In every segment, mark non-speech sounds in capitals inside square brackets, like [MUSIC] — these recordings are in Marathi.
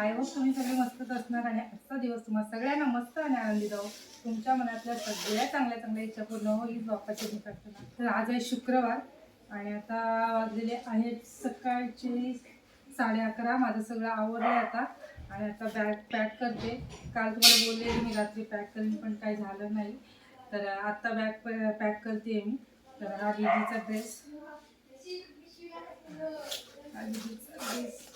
आय होप तुम्ही सगळे मस्तच असणार आणि आजचा दिवस तुम्हाला सगळ्यांना मस्त आणि आनंदी जाऊ तुमच्या मनातल्या सगळ्या चांगल्या चांगल्या इच्छा पूर्ण हो हीच बाप्पाची मी प्रार्थना तर आज आहे शुक्रवार आणि आता वाजलेले आहेत सकाळचे साडे अकरा. माझं सगळं आवडलं आता आणि आता बॅग पॅक करते. काल तुम्हाला बोलले मी रात्री पॅक करेन पण काही झालं नाही. तर आत्ता बॅग पॅक करते मी. तर हा दिदीचा ड्रेस हा दिदीचा ड्रेस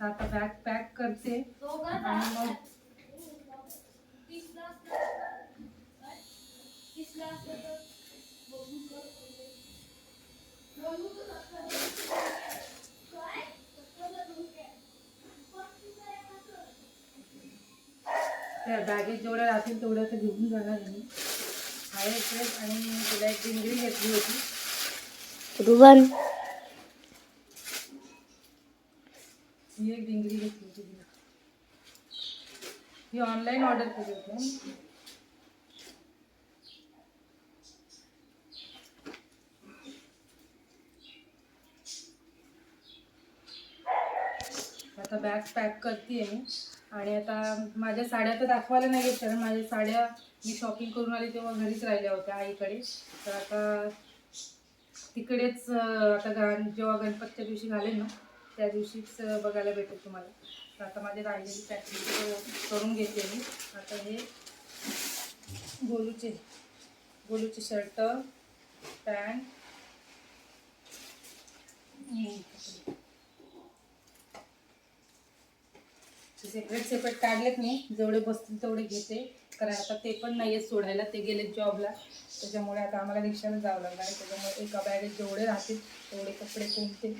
आता बॅग पॅक करते. आणि मग त्या बॅगेत जेवढ्या राहतील तेवढ्या तर घेऊन जाणार मी. हाय एक ड्रेस आणि तिला एक डिंगरी घेतली होती. रुवन ही डिंगरी घेतली होती तिला ही ऑनलाईन ऑर्डर केली होती. आता बॅग पॅक करते मी. आणि आता माझ्या साड्या तर दाखवायला नाही येत कारण माझ्या साड्या मी शॉपिंग करून आली तेव्हा घरीच राहिल्या होत्या आईकडे. तर आता तिकडेच आता गण जेव्हा गणपतीच्या दिवशी घालेन ना त्या दिवशीच बघायला भेटेल तुम्हाला. तर आता माझे राहिलेली पॅकिंग करून घेते मी. आता हे गोलूचे गोलूचे शर्ट पॅन्ट सेपरेट सेपरेट काढलेत मी. जेवढे बसतील तेवढे घेते. कारण आता ते पण नाही आहेत सोडायला. ते गेलेत जॉबला त्याच्यामुळे आता आम्हाला रिक्षाने जावं लागणार आहे. त्याच्यामुळे एका बॅगेत जेवढे राहतील तेवढे कपडे कोणते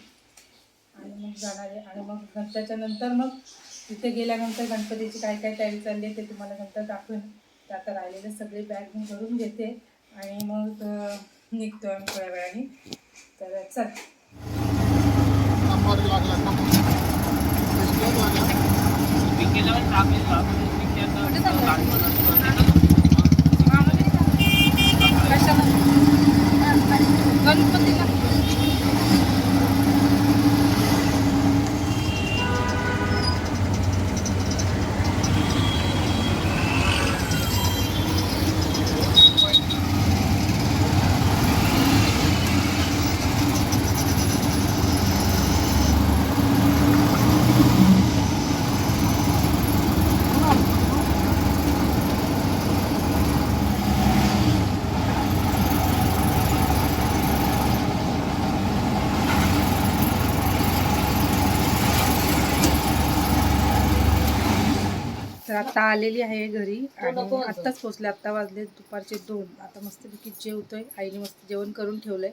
आणि मग जाणार आहे. आणि मग त्याच्यानंतर मग तिथे गेल्यानंतर गणपतीची काय काय तयारी चालली आहे ते तुम्हाला नंतर दाखवेन. तर आता राहिलेले सगळे बॅग मी भरून घेते. आणि मग निघतो आम्ही थोड्या वेळाने. तर चल. गणपतीला आता आलेली आहे घरी आणि आत्ताच पोचले आत्ता वाजले दुपारचे दोन. आता मस्तपैकी जेवतोय. आईने मस्त जेवण करून ठेवलंय.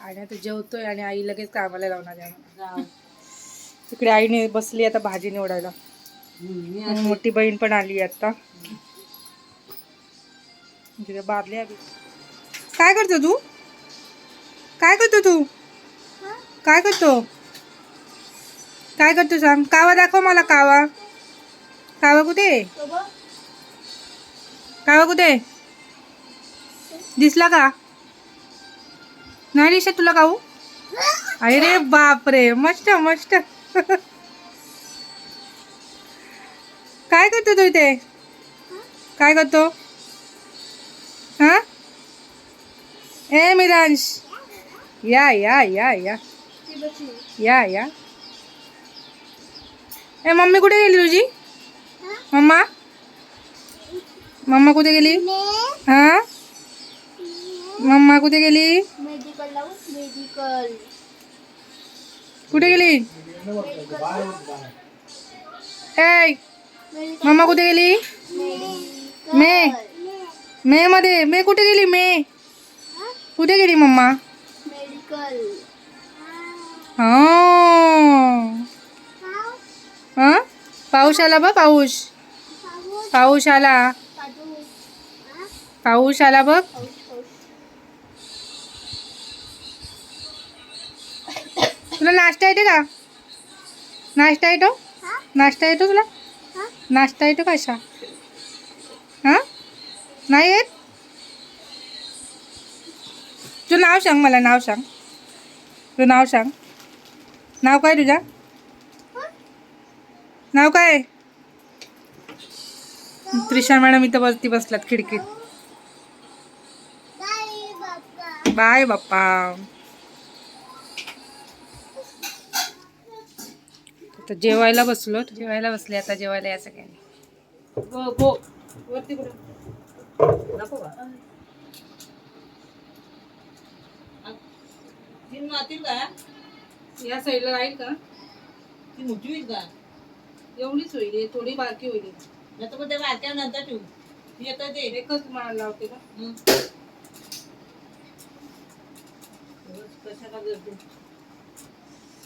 आणि आता जेवतोय आणि आई लगेच कामाला लावणार आहे. तिकडे आईने बसली आता भाजी निवडायला. आणि मोठी बहीण पण आली आता. तिथे बादली आली. काय करतो तू? काय करतो तू? काय करतो? काय करतो सांग? कावा दाखव मला कावा. कावा कुठे कावा कुठे दिसला का? नाही दिसत तुला काऊ अरे बापरे मस्त मस्त. काय करतो तू इथे? काय करतो? हा? ए मिरांश या या या या. या या. ए मम्मी कुठे गेली तुझी? मम्मा? मम्मा कुठे गेली? हा? मम्मा कुठे गेली? मेडिकल लावू मेडिकल. कुठे गेली? ए मम्मा कुठे गेली? मे मे मध्ये मे कुठे गेली? मे. कुठे गेली मम्मा? मेडिकल. हा. हा? पाऊस आला बघ पाऊस. पाऊस आला. पाऊस आला बघ. तुला नाश्ता येते का? नाश्ता येतो? नाश्ता येतो तुला? नाश्ता येतो कशा असा हा? नाही येत? तुझं नाव सांग मला नाव सांग. तुझं नाव सांग. नाव काय तुझा? नाव काय? त्रिशा मॅडम इथं वरती बसल्यात खिडकीत. बाय बाप्पा. आता जेवायला बसलो. जेवायला बसले आता जेवायला या सगळ्यांनी. हो, हो. या साईडला राहील का? ती मोठी होईल का? एवढीच होईल थोडी बारकी होईल. नाही तर मग ते वाट्या नंतर ठेवू. ती येतं ते. एकच तुम्हाला लावते का? हं. कशाला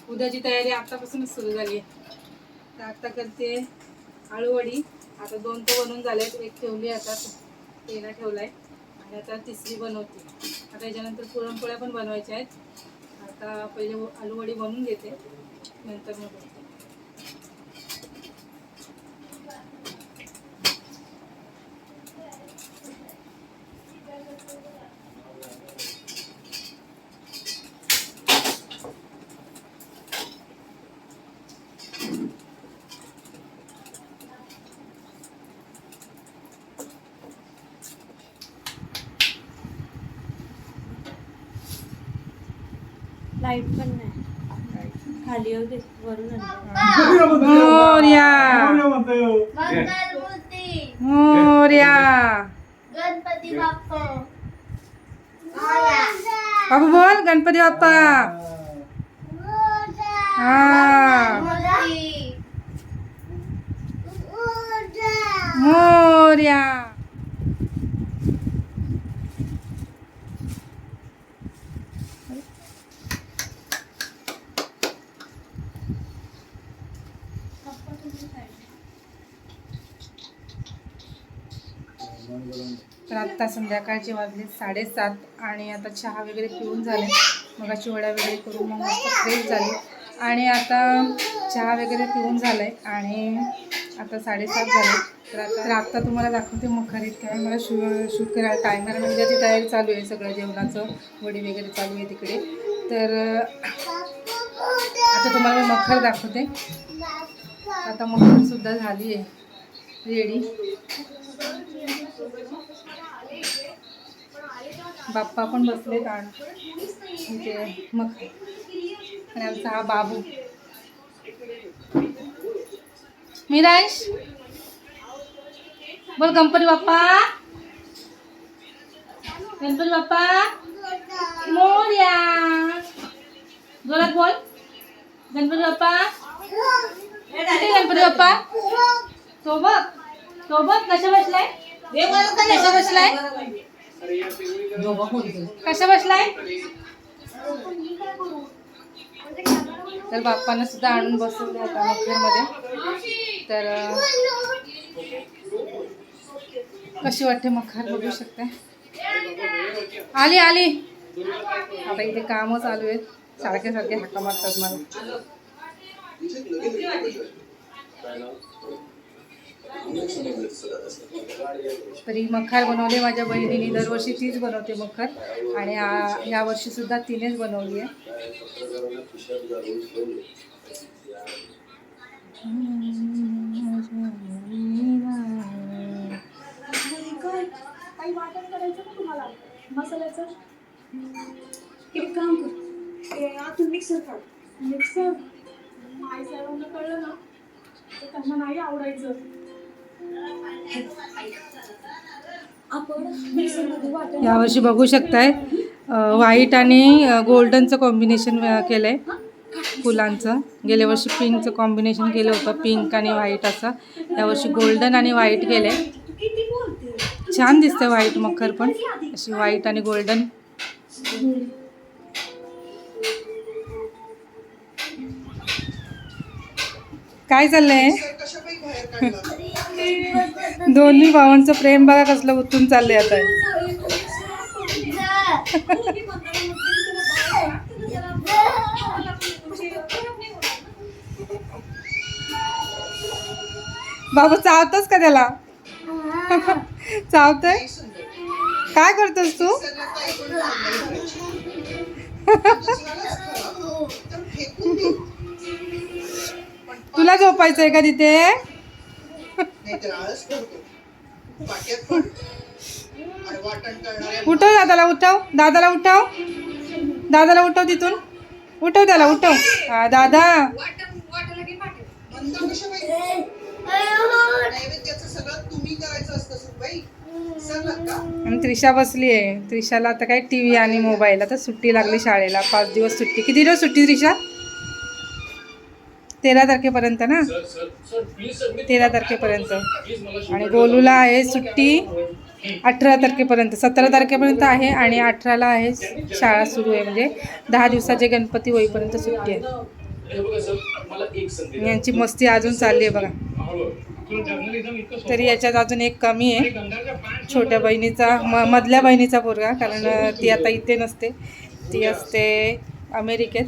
उद्याची तयारी आतापासूनच सुरू झाली आहे. तर आता करते आळूवडी आता दोन तर बनवून झाल्यात एक ठेवली आता. तेला ठेवलाय. आणि आता तिसरी बनवते. आता याच्यानंतर पुरणपोळ्या पण बनवायच्या आहेत. आता पहिले आलूवडी बनवून घेते. नंतर मग बनवते. लाइट पण नाही. खाली होते वरून मोर्या मोर्या. गणपती. बाप्पा. बाबू बोल गणपती बाप्पा. हा. मोर्या. तर आत्ता संध्याकाळचे वाजले साडेसात आणि आता चहा वगैरे पिऊन झाले. मगाची वड्या वगैरे करून मग मस्त फ्रेश झाली. आणि आता चहा वगैरे पिऊन झालंय आणि आता साडेसात झाले. तर आता तर आत्ता तुम्हाला दाखवते मखरीत काय मला शू शूट करायला टायमर म्हणजे ती तयारी चालू आहे सगळं जेवणाचं. वडी वगैरे चालू आहे तिकडे. तर आता तुम्हाला मी मखर दाखवते. आता मखरसुद्धा झाली आहे. रेडी बाप्पा पण बसलेत आणि इथे मग आणि आमचा हा बाबू. मिराश बोल गणपती बाप्पा. गणपती बाप्पा. मोर्या. जोरात बोल. गणपती बाप्पा. कुठे गणपती बाप्पा. सोबत? सोबत? कशा बसलाय? कशा बसलाय? कशा बसलाय? तर बाप्पांना सुद्धा आणून बसवले आता मखरमध्ये तर कशी वाटते मखर? बघू शकते आली आली. आता इथे कामं चालू आहेत. सारखे सारखे हाका मारतात मला. तरी मखार बनवले माझ्या बहिणीने दरवर्षी तीच बनवते मखर. आणि आ- या वर्षी सुद्धा तिनेच बनवली आहे. वाटण करायचं ना तुम्हाला? मसाल्याचं? एक काम कर. आतून मिक्सर काढ. मिक्सर आई सर्वांना कळलं ना? तर त्यांना नाही आवडायचं. यावर्षी बघू शकताय. व्हाईट आणि गोल्डनचं कॉम्बिनेशन केलं आहे फुलांचं. गेल्या वर्षी पिंकचं कॉम्बिनेशन केलं होतं. पिंक आणि व्हाईट असं. यावर्षी गोल्डन आणि व्हाईट केलं आहे छान दिसतं व्हाईट मखर पण. अशी व्हाईट आणि गोल्डन काय चाललंय? [LAUGHS] दोन्ही भावांचं प्रेम बघा कसलं उतून चाललंय आता. बाबा चावतस का त्याला? चावतय? काय करतोस तू? तुला झोपायचंय का तिथे? नाहीतर आळस करतो. पाट्यात पण आणि वाटण करणाऱ्या उठव दादाला उठव. दादाला उठव. दादाला उठव तिथून. उठव त्याला उठव. हा दादा. मंद कशा बाई? नैवेद्याचं सगळं तुम्ही करायचं असतं सुनबाई. सांगत का आणि त्रिशा बसली आहे. त्रिशाला आता काय टी व्ही आणि मोबाईल. आता सुट्टी लागली शाळेला. पाच दिवस सुट्टी. किती दिवस सुट्टी त्रिशा तेरा तारखेपर्यंत ना? तेरा तारखेपर्यंत. आणि गोलूला आहे सुट्टी अठरा तारखेपर्यंत. सतरा तारखेपर्यंत आहे आणि अठराला आहे शाळा सुरू आहे. म्हणजे दहा दिवसाचे गणपती होईपर्यंत सुट्टी आहे. यांची मस्ती अजून चालली आहे बघा. तरी याच्यात अजून एक कमी आहे. छोट्या बहिणीचा म मधल्या बहिणीचा पोरगा कारण ती आता इथे नसते. ती असते अमेरिकेत.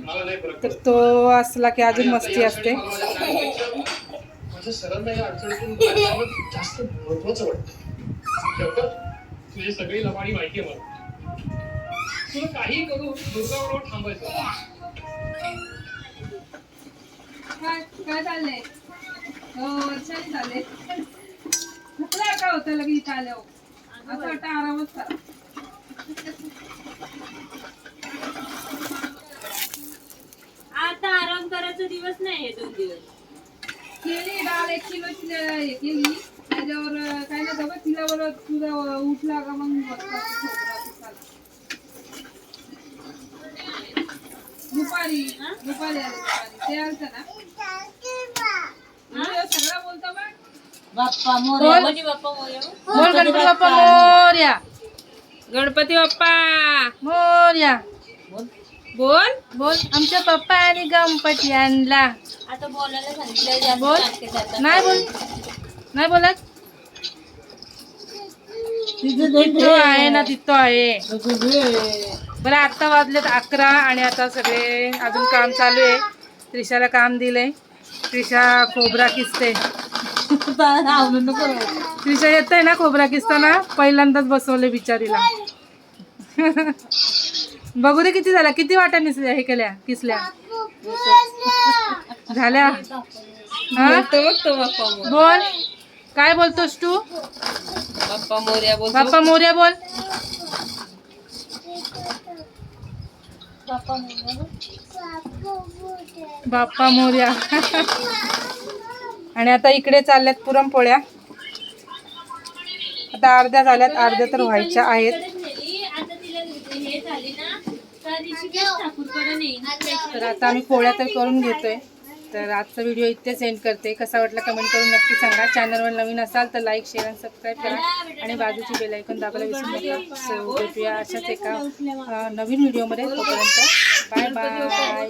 तर तो असला की अजून मस्ती असते. सगळी लबाडी माहिती आहे मला. तुला काही करू दुर्गाबरोबर थांबायचं. काय चाललंय? हो वर्षाने चालले थकला का होतं लगेच इथं आल्यावर? असं वाटतं आरामच करा. आता आराम करायचा दिवस नाही हे दोन दिवस. केली डाळ एक किलोची हे केली. त्याच्यावर काय नाही बघा तिला बरं तुझा उठला का मग खोबरा. दुपारी दुपारी आले दुपारी. ते आलतं ना? व्हिडिओ सगळा बोलतो बघ. बाप्पा मोरया. बाप्पा मोरया. बोल गणपती बाप्पा मोर्या. गणपती बाप्पा. मोर्या. बोल. बोल. बोल. आमच्या पप्पा आणि गणपती आणला. आता बोलायला सांगितलं जास्त बोल. नाटके करतात. नाही बोल. नाही बोलत? तिथं आहे ना तिथं आहे. बरं आता वाजलेत अकरा आणि आता सगळे अजून काम चालू आहे. त्रिशाला काम दिलंय. त्रिशा खोबरा किसते. त्रिशा येत आहे ना खोबरा किसताना? पहिल्यांदाच बसवले बिचारीला. बघू दे किती झाल्या. किती वाट्या निसल्या हे केल्या? किसल्या? झाल्या. हा? बोल. काय बोलतोस तू? बाप्पा मोरया बोल बाप्पा मोर्या बोल. बाप्पा मोर्या. आणि आता इकडे चालल्यात पुरणपोळ्या. आता अर्ध्या झाल्यात. अर्ध्या तर व्हायच्या आहेत. आता तिला हे झाली ना. तर ऋषिकेश ठाकूरकडे नेईन तर आता आम्ही पोळ्या तर करून घेतोय. तर आजचा व्हिडिओ इथे सेंड करते. कसा वाटला कमेंट करून नक्की सांगा. चॅनलवर नवीन असाल तर लाईक शेअर आणि सबस्क्राईब करा. आणि बाजूची बेल ऐकून दाबायला विसरू नका. सो भेटूया अशाच एका नवीन व्हिडिओमध्ये तोपर्यंत बाय बाय